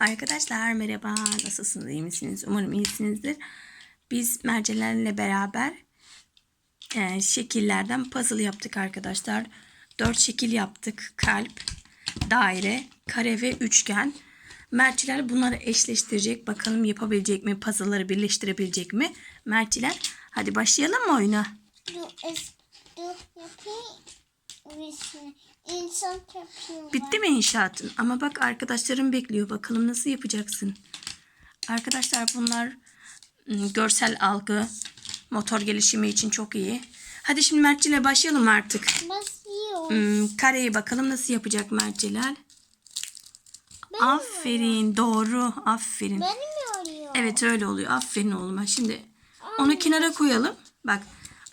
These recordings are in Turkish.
Arkadaşlar merhaba. Nasılsınız? iyi misiniz? Umarım iyisinizdir. Biz mercelerle beraber e, şekillerden puzzle yaptık arkadaşlar. Dört şekil yaptık. Kalp, daire, kare ve üçgen. Merciler bunları eşleştirecek. Bakalım yapabilecek mi? Puzzle'ları birleştirebilecek mi? Merciler hadi başlayalım mı oyuna? Dur, dur yapayım. Birisini. İnsan yapıyor. Bitti mi inşaatın? Ama bak arkadaşlarım bekliyor. Bakalım nasıl yapacaksın? Arkadaşlar bunlar ım, görsel algı, motor gelişimi için çok iyi. Hadi şimdi Mert'ciyle başlayalım artık. Basıyor. Hmm, kareyi bakalım nasıl yapacak Mert'ciler. Ben Aferin doğru aferin. Benim mi oluyor? Evet öyle oluyor. Aferin oğluma. Şimdi onu kenara koyalım. Bak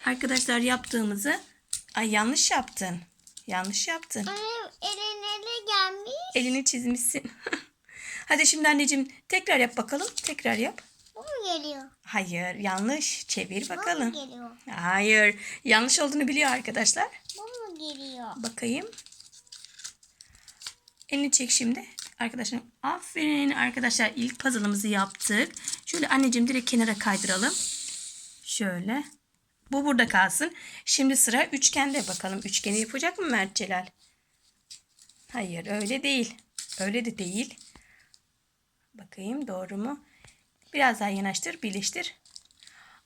arkadaşlar yaptığımızı ay yanlış yaptın. Yanlış yaptın. Annem eline ne gelmiş? Elini çizmişsin. Hadi şimdi anneciğim tekrar yap bakalım. Tekrar yap. Bu mu geliyor? Hayır yanlış. Çevir Bu mu bakalım. geliyor? Hayır. Yanlış olduğunu biliyor arkadaşlar. Bu mu geliyor? Bakayım. Elini çek şimdi. Arkadaşlar aferin arkadaşlar ilk puzzle'ımızı yaptık. Şöyle anneciğim direkt kenara kaydıralım. Şöyle. Bu burada kalsın. Şimdi sıra üçgende bakalım. Üçgeni yapacak mı Mert Celal? Hayır öyle değil. Öyle de değil. Bakayım doğru mu? Biraz daha yanaştır, birleştir.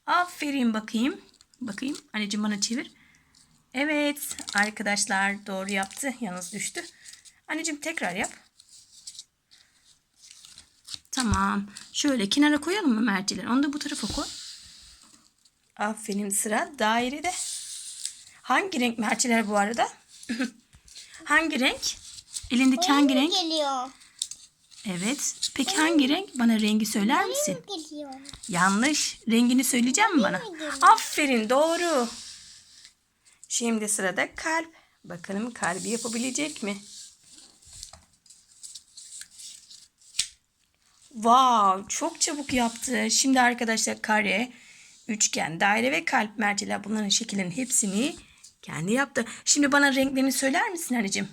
Aferin bakayım. Bakayım. Anneciğim bana çevir. Evet arkadaşlar doğru yaptı. Yalnız düştü. Anneciğim tekrar yap. Tamam. Şöyle kenara koyalım mı merciler? Onu da bu tarafa koy. Aferin sıra dairede. Hangi renk merciler bu arada? hangi renk? Elindeki hangi Bu mu renk? geliyor? Evet. Peki hangi renk? Bana rengi söyler misin? Geliyor. Yanlış. Rengini söyleyeceğim mi bana? Aferin doğru. Şimdi sırada kalp. Bakalım kalbi yapabilecek mi? Wow, çok çabuk yaptı. Şimdi arkadaşlar kare, üçgen, daire ve kalp merceler bunların şekillerin hepsini kendi yaptı. Şimdi bana renklerini söyler misin anneciğim?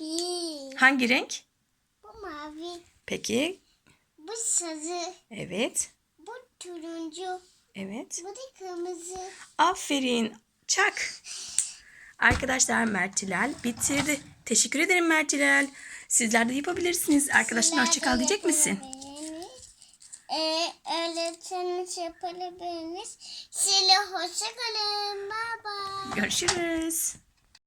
Bir. Hangi renk? Bu mavi. Peki. Bu sarı. Evet. Bu turuncu. Evet. Bu da kırmızı. Aferin. Çak. Arkadaşlar Mertilal bitirdi. Teşekkür ederim Mertilal. Sizler de yapabilirsiniz. Arkadaşlar hoşçakal diyecek misin? Ee, öğretmenimiz yapabilirsiniz. Size hoşçakalın. Bye bye. Görüşürüz.